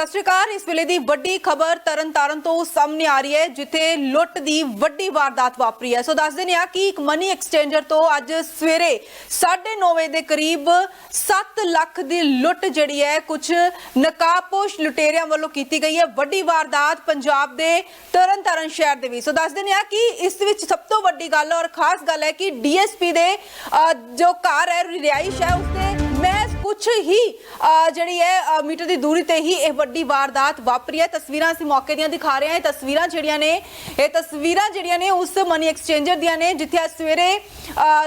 ਸਤਿ ਸ਼੍ਰੀ ਅਕਾਲ। ਇਸ ਵੇਲੇ ਦੀ ਵੱਡੀ ਖਬਰ ਤਰਨਤਾਰਨ ਤੋਂ ਸਾਹਮਣੇ ਆ ਰਹੀ ਹੈ ਜਿੱਥੇ ਲੁੱਟ ਦੀ ਵੱਡੀ ਵਾਰਦਾਤ ਵਾਪਰੀ ਹੈ। ਸੋ ਦੱਸ ਦਿੰਦੇ ਆ ਕਿ ਇੱਕ ਮਨੀ ਐਕਸਚੇਂਜਰ ਤੋਂ ਅੱਜ ਸਵੇਰੇ 9:30 ਵਜੇ ਦੇ ਕਰੀਬ 7 ਲੱਖ ਦੀ ਲੁੱਟ ਜਿਹੜੀ ਹੈ ਕੁਝ ਨਕਾਬਪੋਸ਼ ਲੁਟੇਰਿਆਂ ਵੱਲੋਂ ਕੀਤੀ ਗਈ ਹੈ। ਵੱਡੀ ਵਾਰਦਾਤ ਪੰਜਾਬ ਦੇ ਤਰਨਤਾਰਨ ਸ਼ਹਿਰ ਦੇ ਵਿੱਚ। ਸੋ ਦੱਸ ਦਿੰਦੇ ਆ ਕਿ ਇਸ ਵਿੱਚ ਸਭ ਤੋਂ ਵੱਡੀ ਗੱਲ ਔਰ ਖਾਸ ਗੱਲ ਹੈ ਕਿ ਡੀਐਸਪੀ ਦੇ ਅ, ਜੋ ਘਰ ਹੈ ਰਿਹਾਇਸ਼ ਹੈ ਉਸਦੇ ਮਹਿਜ਼ ਕੁਝ ਹੀ ਅ, ਜਿਹੜੀ ਹੈ ਮੀਟਰ ਦੀ ਦੂਰੀ ਤੇ ਹੀ ਇਹ ਵੱਡੀ ਵਾਰਦਾਤ ਵਾਪਰੀ ਹੈ। ਤਸਵੀਰਾਂ ਅਸੀਂ ਮੌਕੇ ਦੀਆਂ ਦਿਖਾ ਰਹੇ ਹਾਂ। ਇਹ ਤਸਵੀਰਾਂ ਜਿਹੜੀਆਂ ਨੇ ਇਹ ਤਸਵੀਰਾਂ ਜਿਹੜੀਆਂ ਨੇ ਉਸ ਮਨੀ ਐਕਸਚੇਂਜਰ ਦੀਆਂ ਨੇ ਜਿੱਥੇ ਸਵੇਰੇ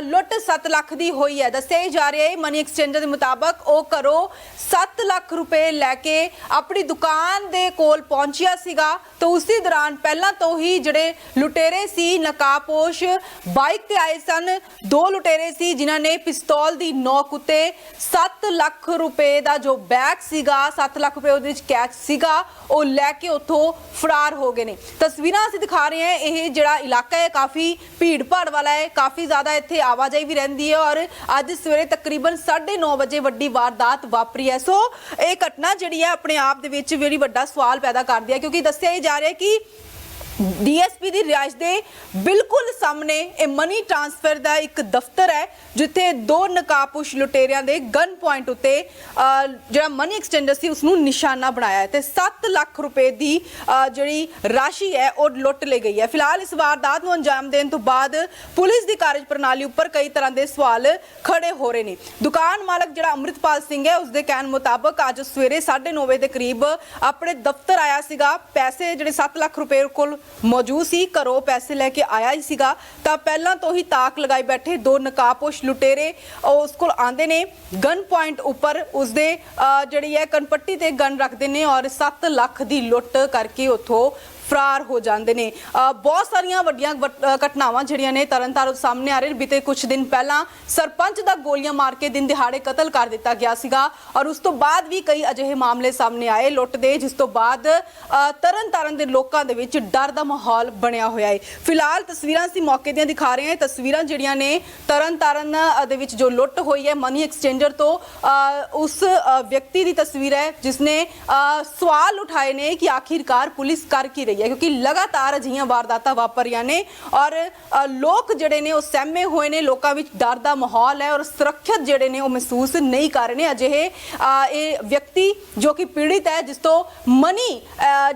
ਲੁੱਟ 7 ਲੱਖ ਦੀ ਹੋਈ ਹੈ। ਦੱਸਿਆ ਜਾ ਰਿਹਾ ਹੈ ਮਨੀ ਐਕਸਚੇਂਜਰ ਦੇ ਮੁਤਾਬਕ ਉਹ ਘਰੋਂ 7 ਲੱਖ ਰੁਪਏ ਲੈ ਕੇ ਆਪਣੀ ਦੁਕਾਨ ਦੇ ਕੋਲ ਪਹੁੰਚਿਆ ਸੀਗਾ। ਤਾਂ ਉਸੇ ਦੌਰਾਨ ਪਹਿਲਾਂ ਤੋਂ ਹੀ ਜਿਹੜੇ ਲੁਟੇਰੇ ਸੀ ਨਕਾਬਪੋਸ਼ ਬਾਈਕ ਤੇ ਆਏ ਸਨ। ਦੋ ਲੁਟੇਰੇ ਸੀ ਜਿਨ੍ਹਾਂ ਨੇ ਪਿਸਤੌਲ ਦੀ ਨੋਕ ਉੱਤੇ 7 ਲੱਖ ਰੁਪਏ ਦਾ ਜੋ ਬੈਗ ਸੀਗਾ 7 ਲੱਖ ਰੁਪਏ ਉਹਦੇ ਵਿੱਚ ਕੈਸ਼ ਸੀਗਾ, ਉਹ ਲੈ ਕੇ ਉੱਥੋਂ ਫਰਾਰ ਹੋ ਗਏ ਨੇ। ਤਸਵੀਰਾਂ ਅਸੀਂ ਦਿਖਾ ਰਹੇ ਹਾਂ, ਇਹ ਜਿਹੜਾ ਇਲਾਕਾ ਹੈ, ਕਾਫੀ ਭੀੜ ਭਾੜ ਵਾਲਾ ਹੈ, ਕਾਫੀ ਜ਼ਿਆਦਾ ਇੱਥੇ ਆਵਾਜਾਈ ਵੀ ਰਹਿੰਦੀ ਹੈ ਔਰ ਅੱਜ ਸਵੇਰੇ ਤਕਰੀਬਨ 9:30 ਵਜੇ ਵੱਡੀ ਵਾਰਦਾਤ ਵਾਪਰੀ ਹੈ। ਸੋ ਇਹ ਘਟਨਾ ਜਿਹੜੀ ਹੈ, ਆਪਣੇ ਆਪ ਦੇ ਵਿੱਚ ਜਿਹੜੀ ਵੱਡਾ ਸਵਾਲ ਪੈਦਾ ਕਰਦੀ ਹੈ, ਕਿਉਂਕਿ ਦੱਸਿਆ ਹੀ ਜਾ ਰਿਹਾ ਕਿ ਡੀਐਸਪੀ ਦੀ ਰਿਹਾਇਸ਼ ਦੇ ਬਿਲਕੁਲ ਸਾਹਮਣੇ ਇਹ ਮਨੀ ਟ੍ਰਾਂਸਫਰ ਦਾ ਇੱਕ ਦਫ਼ਤਰ ਹੈ, ਜਿੱਥੇ ਦੋ ਨਕਾਬਪੋਸ਼ ਲੁਟੇਰਿਆਂ ਦੇ ਗਨ ਪੁਆਇੰਟ ਉੱਤੇ ਜਿਹੜਾ ਮਨੀ ਐਕਸਚੇਂਜਰ ਸੀ ਉਸ ਨੂੰ ਨਿਸ਼ਾਨਾ ਬਣਾਇਆ ਹੈ ਤੇ 7 ਲੱਖ ਰੁਪਏ ਦੀ ਜਿਹੜੀ ਰਾਸ਼ੀ ਹੈ, ਉਹ ਲੁੱਟ ਲਈ ਗਈ ਹੈ। ਫਿਲਹਾਲ ਇਸ ਵਾਰਦਾਤ ਨੂੰ ਅੰਜਾਮ ਦੇਣ ਤੋਂ ਬਾਅਦ ਪੁਲਿਸ ਦੀ ਕਾਰਜ ਪ੍ਰਣਾਲੀ ਉੱਪਰ ਕਈ ਤਰ੍ਹਾਂ ਦੇ ਸਵਾਲ ਖੜੇ ਹੋ ਰਹੇ ਨੇ। ਦੁਕਾਨ ਮਾਲਕ ਜਿਹੜਾ ਅੰਮ੍ਰਿਤਪਾਲ ਸਿੰਘ ਹੈ ਉਸ ਦੇ ਕਹਿਣ ਮੁਤਾਬਕ ਅੱਜ ਸਵੇਰੇ 9:30 ਵਜੇ ਦੇ ਕਰੀਬ ਆਪਣੇ ਦਫ਼ਤਰ ਆਇਆ ਸੀਗਾ। ਪੈਸੇ ਜਿਹੜੇ 7 ਲੱਖ ਰੁਪਏ ਕੋਲ ਮੌਜੂਦ ਸੀ ਘਰੋਂ ਪੈਸੇ ਲੈ ਕੇ ਆਇਆ ਹੀ ਸੀਗਾ। ਤਾਂ ਪਹਿਲਾਂ ਤੋਂ ਹੀ ਤਾਕ ਲਗਾਈ ਬੈਠੇ ਦੋ ਨਕਾਬਪੋਸ਼ ਲੁਟੇਰੇ ਉਸ ਕੋਲ ਆਂਦੇ ਨੇ। ਗਨ ਪੁਆਇੰਟ ਉੱਪਰ ਉਸਦੇ ਅਹ, ਜਿਹੜੀ ਹੈ ਕਨਪੱਟੀ ਤੇ ਗਨ ਰੱਖਦੇ ਨੇ ਔਰ 7 ਲੱਖ ਦੀ ਲੁੱਟ ਕਰਕੇ ਉੱਥੋਂ ਫਰਾਰ ਹੋ ਜਾਂਦੇ ਨੇ। ਬਹੁਤ ਸਾਰੀਆਂ ਵੱਡੀਆਂ ਵਟ- ਘਟਨਾਵਾਂ ਜਿਹੜੀਆਂ ਨੇ ਤਰਨਤਾਰਨ ਸਾਹਮਣੇ ਆ ਰਹੇ ਨੇ। ਬੀਤੇ ਕੁਝ ਦਿਨ ਪਹਿਲਾਂ ਸਰਪੰਚ ਦਾ ਗੋਲੀਆਂ ਮਾਰ ਕੇ ਦਿਨ ਦਿਹਾੜੇ ਕਤਲ ਕਰ ਦਿੱਤਾ ਗਿਆ ਸੀਗਾ ਔਰ ਉਸ ਤੋਂ ਬਾਅਦ ਵੀ ਕਈ ਅਜਿਹੇ ਮਾਮਲੇ ਸਾਹਮਣੇ ਆਏ ਲੁੱਟ ਦੇ ਜਿਸ ਤੋਂ ਬਾਅਦ ਤਰਨਤਾਰਨ ਦੇ ਲੋਕਾਂ ਦੇ ਵਿੱਚ ਡਰ ਦਾ ਮਾਹੌਲ ਬਣਿਆ ਹੋਇਆ ਹੈ ਫਿਲਹਾਲ ਤਸਵੀਰਾਂ ਅਸੀਂ ਮੌਕੇ ਦੀਆਂ ਦਿਖਾ ਰਹੇ ਹਾਂ। ਤਸਵੀਰਾਂ ਜਿਹੜੀਆਂ ਨੇ ਤਰਨਤਾਰਨ ਅਹ, ਦੇ ਵਿੱਚ ਜੋ ਲੁੱਟ ਹੋਈ ਹੈ ਮਨੀ ਐਕਸਚੇਂਜਰ ਤੋਂ ਉਸ ਵਿਅਕਤੀ ਦੀ ਤਸਵੀਰ ਹੈ ਜਿਸ ਨੇ ਸਵਾਲ ਉਠਾਏ ਨੇ ਕਿ ਆਖਿਰਕਾਰ ਪੁਲਿਸ ਕਰ ਕੀ ਰਹੀ ਹੈ। ਕਿਉਂਕਿ ਲਗਾਤਾਰ ਅਜਿਹੀਆਂ ਵਾਰਦਾਤਾਂ ਵਾਪਰ ਰਹੀਆਂ ਨੇ ਔਰ ਲੋਕ ਜਿਹੜੇ ਨੇ ਉਹ ਸਹਿਮੇ ਹੋਏ ਨੇ, ਲੋਕਾਂ ਵਿੱਚ ਡਰ ਦਾ ਮਾਹੌਲ ਹੈ ਔਰ ਸੁਰੱਖਿਅਤ ਜਿਹੜੇ ਨੇ ਉਹ ਮਹਿਸੂਸ ਨਹੀਂ ਕਰ ਰਹੇ ਨੇ। ਅਜਿਹੇ ਇਹ ਵਿਅਕਤੀ ਜੋ ਕਿ ਪੀੜਿਤ ਹੈ, ਜਿਸ ਤੋਂ ਮਨੀ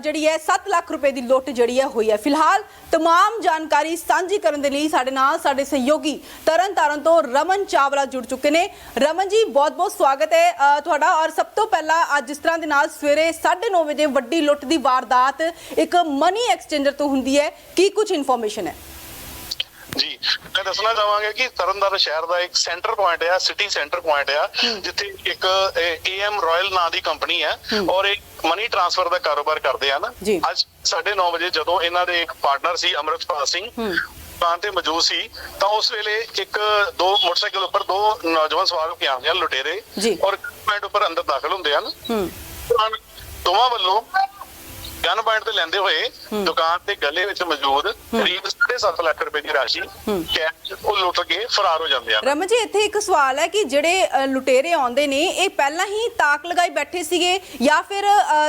ਜਿਹੜੀ ਹੈ 7 ਲੱਖ ਰੁਪਏ ਦੀ ਲੁੱਟ ਜਿਹੜੀ ਹੈ ਹੋਈ ਹੈ। ਫਿਲਹਾਲ ਤਮਾਮ ਜਾਣਕਾਰੀ ਸਾਂਝੀ ਕਰਨ ਦੇ ਲਈ ਸਾਡੇ ਨਾਲ ਸਾਡੇ ਸਹਿਯੋਗੀ ਤਰਨ ਤਾਰਨ ਤੋਂ ਰਮਨ ਚਾਵਲਾ ਜੁੜ ਚੁੱਕੇ ਨੇ। ਰਮਨ ਜੀ ਬਹੁਤ ਬਹੁਤ ਸਵਾਗਤ ਹੈ ਤੁਹਾਡਾ। ਔਰ ਸਭ ਤੋਂ ਪਹਿਲਾਂ ਅੱਜ ਜਿਸ ਤਰ੍ਹਾਂ ਦੇ ਨਾਲ ਸਵੇਰੇ 9:30 ਵਜੇ ਵੱਡੀ ਲੁੱਟ ਦੀ ਵਾਰਦਾਤ ਇੱਕ ਮਨੀ ਐਕਸਚੇਂਜਰ ਤੋਂ ਹੁੰਦੀ ਹੈ ਕੀ ਕੁਝ ਇਨਫੋਰਮੇਸ਼ਨ ਹੈ? ਜੀ ਮੈਂ ਦੱਸਣਾ ਚਾਹਾਂਗਾ ਕਿ ਤਰਨਤਾਰਨ ਸ਼ਹਿਰ ਦਾ ਇੱਕ ਸੈਂਟਰ ਪੁਆਇੰਟ ਹੈ ਸਿਟੀ ਸੈਂਟਰ ਪੁਆਇੰਟ ਆ ਜਿੱਥੇ ਇੱਕ ਏਐਮ ਰਾਇਲ ਨਾਂ ਦੀ ਕੰਪਨੀ ਹੈ। ਔਰ ਇੱਕ ਮਨੀ ਟ੍ਰਾਂਸਫਰ ਦਾ ਕਾਰੋਬਾਰ ਕਰਦੇ ਹਨ। ਅੱਜ 9:30 ਵਜੇ ਜਦੋਂ ਇਹਨਾਂ ਦੇ ਇੱਕ ਪਾਰਟਨਰ ਸੀ ਅਮਰਤਪਾਲ ਸਿੰਘ ਦੁਕਾਨ ਤੇ ਮੌਜੂਦ ਸੀ ਤਾਂ ਉਸ ਵੇਲੇ ਇੱਕ ਦੋ ਮੋਟਰਸਾਈਕਲ ਉੱਪਰ ਦੋ ਨੌਜਵਾਨ ਸਵਾਰ ਹੋ ਕੇ ਆਉਂਦੇ ਹਨ ਲੁਟੇਰੇ। ਔਰ ਪੁਆਇੰਟ ਉੱਪਰ ਅੰਦਰ ਦਾਖਲ ਹੁੰਦੇ ਹਨ। ਹੂੰ। ਦੋਵਾਂ ਵੱਲੋਂ ਗਨ ਪੁਆਇੰਟ ਤੇ ਲੈਂਦੇ ਹੋਏ ਦੁਕਾਨ ਦੇ ਗੱਲੇ ਵਿੱਚ ਮੌਜੂਦ ਕਰੀਬ 7.5 ਲੱਖ ਰੁਪਏ ਦੀ ਰਾਸ਼ੀ ਕੈਸ਼ ਉਹ ਲੁੱਟ ਕੇ ਫਰਾਰ ਹੋ ਜਾਂਦੇ ਹਨ ਰਮਨ ਜੀ ਇੱਥੇ ਇੱਕ ਸਵਾਲ ਹੈ ਕਿ ਜਿਹੜੇ ਲੁਟੇਰੇ ਆਉਂਦੇ ਨੇ ਇਹ ਪਹਿਲਾਂ ਹੀ ਤਾਕ ਲਗਾਈ ਬੈਠੇ ਸੀਗੇ ਜਾਂ ਫਿਰ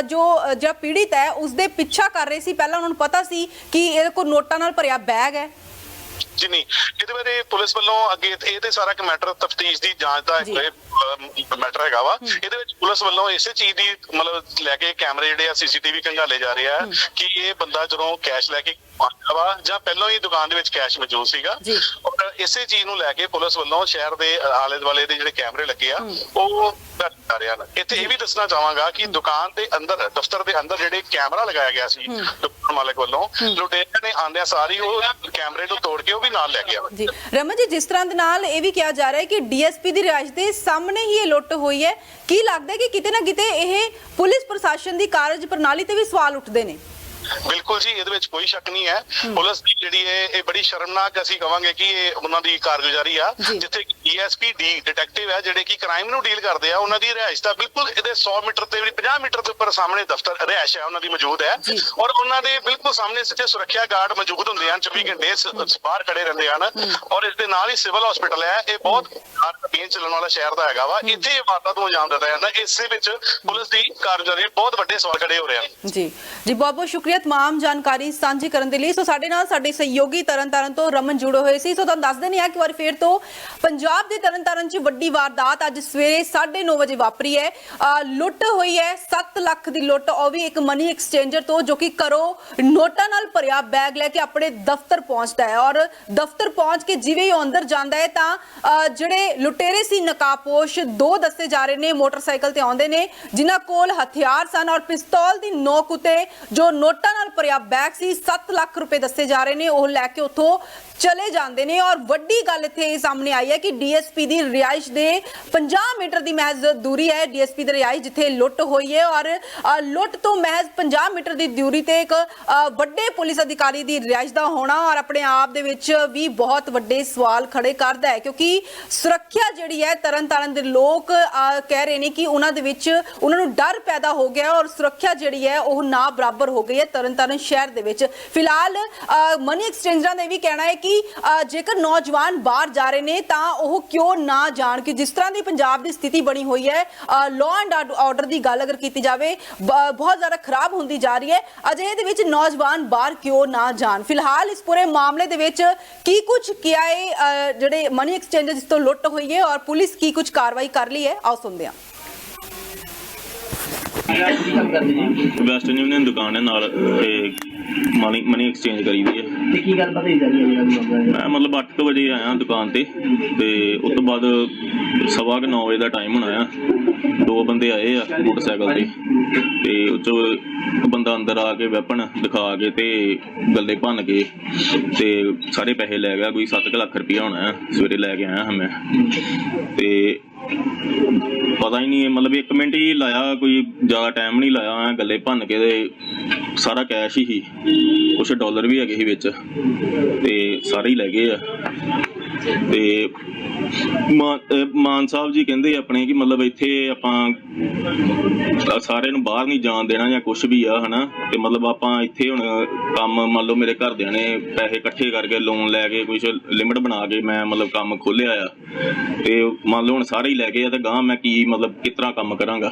ਜੋ ਜਿਹੜਾ ਪੀੜਿਤ ਹੈ ਉਸਦੇ ਪਿੱਛਾ ਕਰ ਰਹੇ ਸੀ? ਪਹਿਲਾਂ ਉਹਨਾਂ ਨੂੰ ਪਤਾ ਸੀ ਕਿ ਇਹਦੇ ਕੋਲ ਨੋਟਾਂ ਨਾਲ ਭਰਿਆ ਬੈਗ ਹੈ। ਜੀ ਨਹੀਂ ਇਹਦੇ ਬਾਰੇ ਪੁਲਿਸ ਵੱਲੋਂ ਅੱਗੇ ਇਹ ਤੇ ਸਾਰਾ ਇੱਕ ਮੈਟਰ ਤਫਤੀਸ਼ ਦੀ ਜਾਂਚ ਦਾ। ਇੱਕ ਮੈਟਰ ਹੈਗਾ ਵਾ। ਇਹਦੇ ਵਿੱਚ ਪੁਲਿਸ ਵੱਲੋਂ ਇਸੇ ਚੀਜ਼ ਦੀ ਮਤਲਬ ਲੈ ਕੇ ਕੈਮਰੇ ਜਿਹੜੇ ਆ ਸੀਸੀਟੀਵੀ ਖੰਗਾਲੇ ਜਾ ਰਹੇ ਆ ਕਿ ਇਹ ਬੰਦਾ ਜਦੋਂ ਕੈਸ਼ ਲੈ ਕੇ ਵਾ ਜਾਂ ਪਹਿਲਾਂ ਹੀ ਦੁਕਾਨ ਦੇ ਵਿੱਚ ਕੈਸ਼ ਮੌਜੂਦ ਸੀਗਾ। ਔਰ ਇਸੇ ਚੀਜ਼ ਨੂੰ ਲੈ ਕੇ ਪੁਲਿਸ ਵੱਲੋਂ ਸ਼ਹਿਰ ਦੇ ਆਲੇ ਦੁਆਲੇ ਦੇ ਜਿਹੜੇ ਕੈਮਰੇ ਲੱਗੇ ਆ ਉਹ ਕਰ ਰਹੇ ਹਨ। ਇੱਥੇ ਇਹ ਵੀ ਦੱਸਣਾ ਚਾਹਾਂਗਾ ਕਿ ਦੁਕਾਨ ਦੇ ਅੰਦਰ ਦਫ਼ਤਰ ਦੇ ਅੰਦਰ ਜਿਹੜੇ ਕੈਮਰਾ ਲਗਾਇਆ ਗਿਆ ਸੀ ਦੁਕਾਨ ਮਾਲਕ ਵੱਲੋਂ ਲੁਟੇਰਿਆਂ ਨੇ ਆਂਦਿਆਂ ਸਾਰੀ ਉਹ ਕੈਮਰੇ ਨੂੰ ਤੋੜ ਕੇ ਉਹ ਵੀ ਨਾਲ ਲੈ ਗਿਆ। ਜੀ। ਰਮਨ ਜੀ ਜਿਸ ਤਰ੍ਹਾਂ ਦੇ ਨਾਲ ਇਹ ਵੀ ਕਿਹਾ ਜਾ ਰਿਹਾ ਹੈ ਕਿ ਡੀਐਸਪੀ ਦੀ ਰਿਹਾਇਸ਼ ਦੇ ਸਾਹਮਣੇ ਹੀ ਇਹ ਲੁੱਟ ਹੋਈ ਹੈ। ਕੀ ਲੱਗਦਾ ਹੈ ਕਿ ਕਿਤੇ ਨਾ ਕਿਤੇ ਇਹ ਪੁਲਿਸ ਪ੍ਰਸ਼ਾਸਨ ਦੀ ਕਾਰਜ ਪ੍ਰਣਾਲੀ ਤੇ ਵੀ ਸਵਾਲ ਉੱਠਦੇ ਨੇ? ਬਿਲਕੁਲ ਜੀ ਇਹਦੇ ਵਿੱਚ ਕੋਈ ਸ਼ੱਕ ਨਹੀਂ ਹੈ। ਪੁਲਿਸ ਦੀ ਜਿਹੜੀ ਇਹ ਇਹ ਬੜੀ ਸ਼ਰਮਨਾਕ ਅਸੀਂ ਕਵਾਂਗੇ ਕਿ ਇਹ ਉਹਨਾਂ ਦੀ ਕਾਰਗੁਜ਼ਾਰੀ ਆ। ਜਿੱਥੇ ਡੀਐਸਪੀ ਡੀ ਡਿਟੈਕਟਿਵ ਹੈ ਜਿਹੜੇ ਕਿ ਕ੍ਰਾਈਮ ਨੂੰ ਡੀਲ ਕਰਦੇ ਆ ਉਹਨਾਂ ਦੀ ਰਿਹਾਇਸ਼ ਦਾ ਬਿਲਕੁਲ ਇਹਦੇ 100 ਮੀਟਰ ਤੇ ਵੀ 50 ਮੀਟਰ ਦੇ ਉੱਪਰ ਸਾਹਮਣੇ ਦਫ਼ਤਰ ਰਿਹਾਇਸ਼ ਹੈ ਉਹਨਾਂ ਦੀ ਮੌਜੂਦ ਹੈ। ਔਰ ਉਹਨਾਂ ਦੇ ਬਿਲਕੁਲ ਸਾਹਮਣੇ ਸਿੱਧੇ ਸੁਰੱਖਿਆ ਗਾਰਡ ਮੌਜੂਦ ਹੁੰਦੇ ਹਨ 24 ਘੰਟੇ ਬਾਹਰ ਖੜੇ ਰਹਿੰਦੇ ਹਨ। ਔਰ ਇਸ ਦੇ ਨਾਲ ਹੀ ਸਿਵਲ ਹਸਪੀਟਲ ਹੈ ਇਹ ਬਹੁਤ ਪੀਣ ਚੱਲਣ ਵਾਲਾ ਸ਼ਹਿਰ ਦਾ ਹੈਗਾ ਵਾ। ਇੱਥੇ ਇਹ ਵਾਰਦਾਤ ਨੂੰ ਅੰਜਾਮ ਦਿੱਤਾ ਜਾਂਦਾ। ਇਸੇ ਵਿੱਚ ਪੁਲਿਸ ਦੀ ਕਾਰਗੁਜ਼ਾਰੀ ਬਹੁਤ ਵੱਡੇ ਸਵਾਲ ਖੜੇ ਹੋ ਰਹੇ ਹਨ। ਜੀ। ਜੀ ਬਹੁਤ ਬਹੁਤ ਸ਼ੁਕਰੀਆ। तमाम ਜਾਣਕਾਰੀ ਸਾਂਝੀ ਕਰਨ ਦੇ ਲਈ ਸੋ ਸਾਡੇ ਨਾਲ ਸਾਡੇ ਸਹਿਯੋਗੀ ਤਰਨਤਾਰਨ ਤੋਂ ਰਮਨ ਜੁੜੇ ਹੋਏ ਸੀ ਸੋ ਤੁਹਾਨੂੰ ਦੱਸ ਦਿੰਦੇ ਆ ਕਿ ਵਾਰ ਫੇਰ ਤੋਂ ਪੰਜਾਬ ਦੇ ਤਰਨਤਾਰਨ 'ਚ ਵੱਡੀ ਵਾਰਦਾਤ ਅੱਜ ਸਵੇਰੇ 9:30 ਵਜੇ ਵਾਪਰੀ ਹੈ ਅਹ ਲੁੱਟ ਹੋਈ ਹੈ 7 ਲੱਖ ਦੀ ਲੁੱਟ ਉਹ ਵੀ ਇੱਕ ਮਨੀ ਐਕਸਚੇਂਜਰ ਤੋਂ ਜੋ ਕਿ ਕਰੋ ਨੋਟਾਂ ਨਾਲ ਭਰਿਆ ਬੈਗ ਲੈ ਕੇ ਆਪਣੇ ਦਫ਼ਤਰ ਪਹੁੰਚਦਾ ਹੈ ਔਰ ਦਫ਼ਤਰ ਪਹੁੰਚ ਕੇ ਜਿਵੇਂ ਹੀ ਉਹ ਅੰਦਰ ਜਾਂਦਾ ਹੈ ਤਾਂ ਅਹ ਜਿਹੜੇ ਲੁਟੇਰੇ ਸੀ ਨਕਾਬਪੋਸ਼ ਦੋ ਦੱਸੇ ਜਾ ਰਹੇ ਨੇ ਮੋਟਰਸਾਈਕਲ ਤੇ ਆਉਂਦੇ ਨੇ ਜਿਨ੍ਹਾਂ ਕੋਲ ਹਥਿਆਰ ਸਨ ਔਰ ਪਿਸਤੌਲ ਦੀ ਨੋਕ ਉਤੇ ਜੋ ਨੋਟਾਂ ਨਾਲ ਭਰਿਆ ਬੈਗ ਸੀ। 7 ਲੱਖ ਰੁਪਏ ਦੱਸੇ ਜਾ ਰਹੇ ਨੇ ਉਹ ਲੈ ਕੇ ਉੱਥੋਂ ਚਲੇ ਜਾਂਦੇ ਨੇ ਔਰ ਵੱਡੀ ਗੱਲ ਇੱਥੇ ਇਹ ਸਾਹਮਣੇ ਆਈ ਹੈ ਕਿ ਡੀਐਸਪੀ ਦੀ ਰਿਹਾਇਸ਼ ਦੇ 50 ਮੀਟਰ ਦੀ ਮਹਿਜ਼ ਦੂਰੀ ਹੈ। ਡੀਐਸਪੀ ਦੀ ਰਿਹਾਇਸ਼ ਜਿੱਥੇ ਲੁੱਟ ਹੋਈ ਹੈ ਔਰ ਲੁੱਟ ਤੋਂ ਮਹਿਜ਼ 50 ਮੀਟਰ ਦੀ ਦੂਰੀ ਤੇ ਇੱਕ ਵੱਡੇ ਪੁਲਿਸ ਅਧਿਕਾਰੀ ਦੀ ਰਿਹਾਇਸ਼ ਦਾ ਹੋਣਾ ਔਰ ਆਪਣੇ ਆਪ ਦੇ ਵਿੱਚ ਵੀ ਬਹੁਤ ਵੱਡੇ ਸਵਾਲ ਖੜੇ ਕਰਦਾ ਹੈ ਕਿਉਂਕਿ ਸੁਰੱਖਿਆ ਜਿਹੜੀ ਹੈ ਤਰਨਤਾਰਨ ਦੇ ਲੋਕ ਅ, ਕਹਿ ਰਹੇ ਨੇ ਕਿ ਉਹਨਾਂ ਦੇ ਵਿੱਚ ਉਹਨਾਂ ਨੂੰ ਡਰ ਪੈਦਾ ਹੋ ਗਿਆ ਔਰ ਸੁਰੱਖਿਆ ਜਿਹੜੀ ਹੈ ਉਹ ਨਾ ਬਰਾਬਰ ਹੋ ਗਈ ਹੈ। ਤਰਨਤਾਰਨ ਸ਼ਹਿਰ ਦੇ ਵਿੱਚ। ਫਿਲਹਾਲ ਮਨੀ ਐਕਸਚੇਂਜਰਾਂ ਦਾ ਇਹ ਵੀ ਕਹਿਣਾ ਹੈ ਕਿ ਜੇਕਰ ਨੌਜਵਾਨ ਬਾਹਰ ਜਾ ਰਹੇ ਨੇ, ਤਾਂ ਉਹ ਕਿਉਂ ਨਾ ਜਾਣ ਕਿ ਜਿਸ ਤਰ੍ਹਾਂ ਦੀ ਪੰਜਾਬ ਦੀ ਸਥਿਤੀ ਬਣੀ ਹੋਈ ਹੈ ਲਾਅ ਐਂਡ ਆਰਡਰ ਦੀ ਗੱਲ ਅਗਰ ਕੀਤੀ ਜਾਵੇ ਬਹੁਤ ਜ਼ਿਆਦਾ ਖਰਾਬ ਹੁੰਦੀ ਜਾ ਰਹੀ ਹੈ। ਅਜੇ ਦੇ ਵਿੱਚ ਨੌਜਵਾਨ ਬਾਹਰ ਕਿਉਂ ਨਾ ਜਾਣ? ਫਿਲਹਾਲ ਇਸ ਪੂਰੇ ਮਾਮਲੇ ਦੇ ਵਿੱਚ ਕੀ ਕੁਝ ਕਿਹਾ ਹੈ ਜਿਹੜੇ ਮਨੀ ਐਕਸਚੇਂਜਰ ਜਿਸ ਤੋਂ ਲੁੱਟ ਹੋਈ ਹੈ ਔਰ ਪੁਲਿਸ ਕੀ ਕੁਝ ਕਾਰਵਾਈ ਕਰ ਲਈ ਹੈ? ਆਓ ਸੁਣਦੇ ਹਾਂ। ਵੈਸਟਰਨ ਯੂਨੀਅਨ ਦੁਕਾਨ ਹੈ ਨਾਲ ਤੇ ਮਨੀ ਮਨੀ ਐਕਸਚੇਂਜ ਕਰੀਦੀ ਹੈ। ਤੇ ਕੀ ਗੱਲ ਪਤਾ ਹੀ ਹੈ ਜਿਹੜਾ ਮਾਮਲਾ ਹੈ ਮੈਂ ਮਤਲਬ 8 ਵਜੇ ਆਇਆ ਦੁਕਾਨ ਤੇ ਤੇ ਉਸ ਤੋਂ ਬਾਅਦ ਸਵਾ ਕੁ 9 ਵਜੇ ਦਾ ਟਾਈਮ ਹੋਣਾ ਆ। ਦੋ ਬੰਦੇ ਆਏ ਆ ਮੋਟਰਸਾਈਕਲ ਤੇ ਤੇ ਉਹ 'ਚੋਂ ਇੱਕ ਬੰਦਾ ਅੰਦਰ ਆ ਕੇ ਵੈਪਨ ਦਿਖਾ ਕੇ ਤੇ ਗੱਲੇ ਭੰਨ ਕੇ ਤੇ ਸਾਰੇ ਪੈਸੇ ਲੈ ਗਿਆ ਕੋਈ 7 ਲੱਖ ਰੁਪਇਆ ਹੋਣਾ ਆ। ਸਵੇਰੇ ਲੈ ਕੇ ਆਇਆ ਹਾਂ ਮੈਂ। ਤੇ ਪਤਾ ਹੀ ਨਹੀਂ, ਮਤਲਬ ਇੱਕ ਮਿੰਟ ਹੀ ਲਾਇਆ, ਕੋਈ ਜ਼ਿਆਦਾ ਟਾਈਮ ਨਹੀਂ ਲਾਇਆ, ਐਂ ਗੱਲੇ ਭੰਨ ਕੇ ਤੇ ਸਾਰਾ ਕੈਸ਼ ਹੀ ਸੀ। ਕੁਛ ਡਾਲਰ ਵੀ ਹੈਗੇ ਸੀ ਵਿੱਚ ਤੇ ਸਾਰੇ ਹੀ ਲੈ ਗਏ ਆ। ਤੇ ਮਾਨ ਸਾਹਿਬ ਜੀ ਕਹਿੰਦੇ ਆਪਣੇ ਕਿ ਮਤਲਬ ਇੱਥੇ ਆਪਾਂ ਅਹ ਸਾਰੇ ਨੂੰ ਬਾਹਰ ਨਹੀਂ ਜਾਣ ਦੇਣਾ ਜਾਂ ਕੁਝ ਵੀ ਆ ਹਨਾ? ਤੇ ਮਤਲਬ ਆਪਾਂ ਇੱਥੇ ਹੁਣ ਕੰਮ ਮੰਨ ਲਓ ਮੇਰੇ ਘਰਦਿਆਂ ਨੇ ਪੈਸੇ ਇਕੱਠੇ ਕਰਕੇ ਲੋਨ ਲੈ ਕੇ ਕੁਝ ਲਿਮਟ ਬਣਾ ਕੇ ਮੈਂ ਮਤਲਬ ਕੰਮ ਖੋਲਿਆ ਆ। ਤੇ ਮੰਨ ਲਓ ਹੁਣ ਸਾਰੇ ਹੀ ਲੈ ਗਏ ਆ ਤੇ ਗਾਂ ਮੈਂ ਕੀ ਮਤਲਬ ਤਰ੍ਹਾਂ ਕੰਮ ਕਰਾਂਗਾ?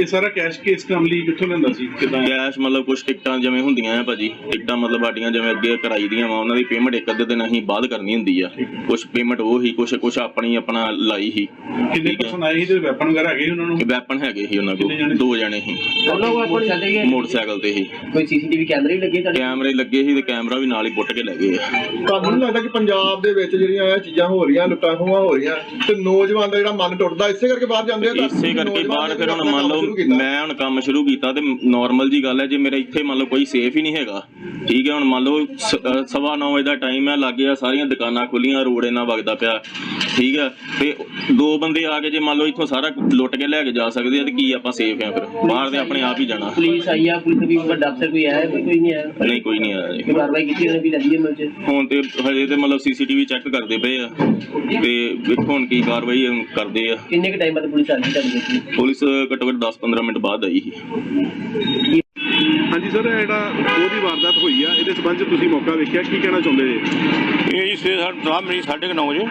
ਇਹ ਸਾਰਾ ਕੈਸ਼ ਕੇਸ ਕੰਮ ਲਈ ਕਿੱਥੋਂ ਲੈਂਦਾ ਸੀ ਕਿਦਾਂ? ਕੈਸ਼ ਮਤਲਬ ਕੁਝ ਟਿਕਟਾਂ ਜਿਵੇਂ ਹੁੰਦੀਆਂ ਆ ਭਾਜੀ ਟਿਕਟਾਂ ਮਤਲਬ ਸਾਡੀਆਂ ਜਿਵੇਂ ਅੱਗੇ ਕਰਾਈ ਦੀਆਂ ਵਾ ਉਹਨਾਂ ਦੀ ਪੇਮੈਂਟ ਇੱਕ ਅੱਧੇ ਦਿਨ ਅਸੀਂ ਬਾਅਦ ਕਰਨੀ ਹੁੰਦੀ ਆ। ਕੁਝ ਪੇਮੈਂਟ ਉਹ ਹੀ ਕੁਝ ਕੁਝ ਆਪਣੀ ਆਪਣਾ ਲਾਈ ਸੀ ਕਿੰਨੇ ਪਰਸਨ ਆਏ ਸੀ ਤੇ ਵੈਪਨ ਵਗੈਰਾ ਹੈਗੇ ਉਹਨਾਂ ਨੂੰ? ਵੈਪਨ ਹੈਗੇ ਸੀ ਉਹਨਾਂ ਕਿੰਨੇ ਕੋਲ ਜਾਣੇ? ਦੋ ਜਣੇ ਸੀ। ਉਹਨਾਂ ਕੋਲ ਕੋਈ ਚੱਲ ਗਏ ਮੋਟਰਸਾਈਕਲ ਤੇ ਹੀ। ਕੋਈ ਸੀਸੀਟੀਵੀ ਕੈਮਰੇ ਵੀ ਲੱਗੇ ਤੁਹਾਡੇ? ਕੈਮਰੇ ਲੱਗੇ ਸੀ ਤੇ ਕੈਮਰਾ ਵੀ ਨਾਲ ਹੀ ਪੁੱਟ ਕੇ ਲੈ ਗਏ ਆ। ਤੁਹਾਨੂੰ ਨਹੀਂ ਲੱਗਦਾ ਕਿ ਪੰਜਾਬ ਦੇ ਵਿੱਚ ਜਿਹੜੀਆਂ ਇਹ ਚੀਜ਼ਾਂ ਹੋ ਰਹੀਆਂ ਲੁੱਟਾਂ ਖੋਹਾਂ ਹੋ ਰਹੀਆਂ ਤੇ ਨੌਜਵਾਨ ਦਾ ਜਿਹੜਾ ਮਨ ਟੁੱਟਦਾ ਇਸੇ ਕਰਕੇ ਬਾਹਰ ਜਾਂਦੇ ਆ ਤਾਂ ਇਸੇ ਕਰਕੇ ਨੌਜਵਾਨ ਬਾਹਰ ਨੇ ਫਿਰ ਹੁਣ ਆਪਣਾ ਮੰਨ ਕੰਮ ਲਓ ਸ਼ੁਰੂ ਕੀਤਾ। ਮੈਂ ਹੁਣ ਕੰਮ ਸ਼ੁਰੂ ਕੀਤਾ ਤੇ ਨਾਰਮਲ ਜੀ ਗੱਲ ਹੈ ਜੇ ਮੇਰਾ ਇੱਥੇ ਮੰਨ ਲਓ ਕੋਈ ਸੇਫ ਹੀ ਨਹੀਂ ਹੈਗਾ। ਠੀਕ ਹੈ ਹੁਣ ਮੰਨ ਲਓ ਸ- ਅਹ ਸਵਾ ਨੌ ਵਜੇ ਦਾ ਟਾਈਮ ਹੈ ਲੱਗੇ ਆ ਸਾਰੀਆਂ ਦੁਕਾਨਾਂ ਖੁੱਲੀਆਂ ਰੋਡ ਇਹਨਾਂ ਵਗਦਾ ਪਿਆ ਠੀਕ ਹੈ ਤੇ ਦੋ ਬੰਦੇ ਆ ਕੇ ਜੇ ਮੰਨ ਲਓ ਇੱਥੋਂ ਸਾਰਾ ਲੁੱਟ ਕੇ ਲੈ ਕੇ ਜਾ ਸਕਦੇ ਆ ਤੇ ਕੀ ਆਪਾਂ ਸੇਫ ਆ ਫਿਰ? ਬਾਹਰ ਤੇ ਆਪਣੇ ਆਪ ਹੀ ਜਾਣਾ। ਪੁਲਿਸ ਆਈ ਆ ਪੁਲਿਸ ਵੀ ਵੱਡਾ ਅਫਸਰ ਕੋਈ ਆਇਆ ਕੋਈ? ਨਹੀਂ ਆਇਆ। ਨਹੀਂ ਕੋਈ ਨਹੀਂ ਆਇਆ ਜੀ। ਕਾਰਵਾਈ ਕੀਤੀ ਉਹਨੇ ਵੀ ਲੱਗੀ ਮਿਲ ਚ? ਹੁਣ ਤੇ ਹਜੇ ਤੇ ਮਤਲਬ ਸੀਸੀਟੀਵੀ ਚੈੱਕ ਕਰਦੇ ਪਏ ਆ। ਤੇ ਵੇਖੋ ਹੁਣ ਕੀ ਕਾਰਵਾਈ ਕਰਦੇ ਆ। ਕਿੰਨੇ ਕ ਟਾਈਮ ਬਾਅਦ ਪੁਲਿਸ ਆ ਗਈ ਤੁਹਾਡੇ ਕੋਲ? ਪੁਲਿਸ ਘੱਟੋ ਘੱਟ 10-15 ਮਿੰਟ ਬਾਅਦ ਆਈ ਸੀ। ਹਾਂਜੀ ਸਰ ਜਿਹੜਾ ਉਹਦੀ ਵਾਰਦਾਤ ਹੋਈ ਆ ਇਹਦੇ ਸਬੰਧ ਤੁਸੀਂ ਮੌਕਾ ਵੇਖਿਆ ਕੀ ਕਹਿਣਾ ਚਾਹੁੰਦੇ ਜੀ? ਇਹ ਜੀ ਸਵੇਰ ਸਾਢੇ ਸਲਾਹ ਕੁ ਨੌ ਵਜੇ।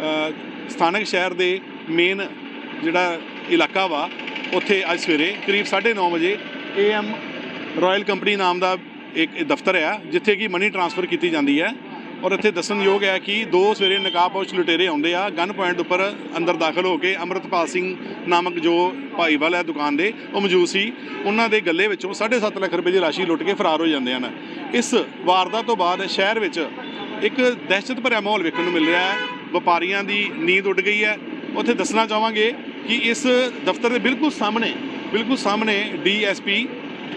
ਅਹ ਸਥਾਨਕ ਸ਼ਹਿਰ ਦੇ ਮੇਨ ਜਿਹੜਾ ਇਲਾਕਾ ਵਾ ਉੱਥੇ ਅੱਜ ਸਵੇਰੇ ਕਰੀਬ 9:30 ਵਜੇ ਏਐਮ ਰਾਇਲ ਕੰਪਨੀ ਨਾਮ ਦਾ ਇੱਕ ਦਫ਼ਤਰ ਆ ਜਿੱਥੇ ਕਿ ਮਨੀ ਟ੍ਰਾਂਸਫਰ ਕੀਤੀ ਜਾਂਦੀ ਹੈ। ਔਰ ਇੱਥੇ ਦੱਸਣਯੋਗ ਹੈ ਕਿ ਦੋ ਸਵੇਰੇ ਨਕਾਬਪੋਸ਼ ਲੁਟੇਰੇ ਆਉਂਦੇ ਆ। ਗਨ ਪੁਆਇੰਟ ਉੱਪਰ ਅੰਦਰ ਦਾਖਲ ਹੋ ਕੇ ਅੰਮ੍ਰਿਤਪਾਲ ਸਿੰਘ ਨਾਮਕ ਜੋ ਭਾਈਵਾਲ ਹੈ ਦੁਕਾਨ ਦੇ, ਉਹ ਮੌਜੂਦ ਸੀ। ਉਹਨਾਂ ਦੇ ਗੱਲੇ ਵਿੱਚੋਂ 7.5 ਲੱਖ ਰੁਪਏ ਦੀ ਰਾਸ਼ੀ ਲੁੱਟ ਕੇ ਫਰਾਰ ਹੋ ਜਾਂਦੇ ਹਨ। ਇਸ ਵਾਰਦਾਤ ਤੋਂ ਬਾਅਦ ਸ਼ਹਿਰ ਵਿੱਚ ਇੱਕ ਦਹਿਸ਼ਤ ਭਰਿਆ ਮਾਹੌਲ ਵੇਖਣ ਨੂੰ ਮਿਲ ਰਿਹਾ ਹੈ। ਵਪਾਰੀਆਂ ਦੀ ਨੀਂਦ ਉੱਡ ਗਈ ਹੈ। ਉੱਥੇ ਦੱਸਣਾ ਚਾਹਾਂਗੇ ਕਿ ਇਸ ਦਫ਼ਤਰ ਦੇ ਬਿਲਕੁਲ ਸਾਹਮਣੇ ਬਿਲਕੁਲ ਸਾਹਮਣੇ ਡੀਐਸਪੀ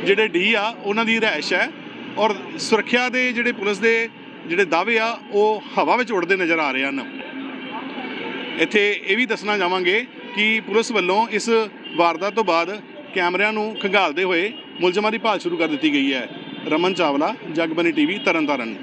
ਜਿਹੜੇ ਡੀ ਆ, ਉਹਨਾਂ ਦੀ ਰਿਹਾਇਸ਼ ਹੈ। ਔਰ ਸੁਰੱਖਿਆ ਦੇ ਜਿਹੜੇ ਪੁਲਿਸ ਦੇ ਜਿਹੜੇ ਦਾਅਵੇ ਆ, ਉਹ ਹਵਾ ਵਿੱਚ ਉੱਡਦੇ ਨਜ਼ਰ ਆ ਰਹੇ ਹਨ। ਇੱਥੇ ਇਹ ਵੀ ਦੱਸਣਾ ਚਾਹਾਂਗੇ ਕਿ ਪੁਲਿਸ ਵੱਲੋਂ ਇਸ ਵਾਰਦਾਤ ਤੋਂ ਬਾਅਦ ਕੈਮਰਿਆਂ ਨੂੰ ਖੰਗਾਲਦੇ ਹੋਏ ਮੁਲਜ਼ਮਾਂ ਦੀ ਭਾਲ ਸ਼ੁਰੂ ਕਰ ਦਿੱਤੀ ਗਈ ਹੈ। ਰਮਨ ਚਾਵਲਾ, ਜਗਬਨੀ ਟੀਵੀ, ਤਰਨਤਾਰਨ।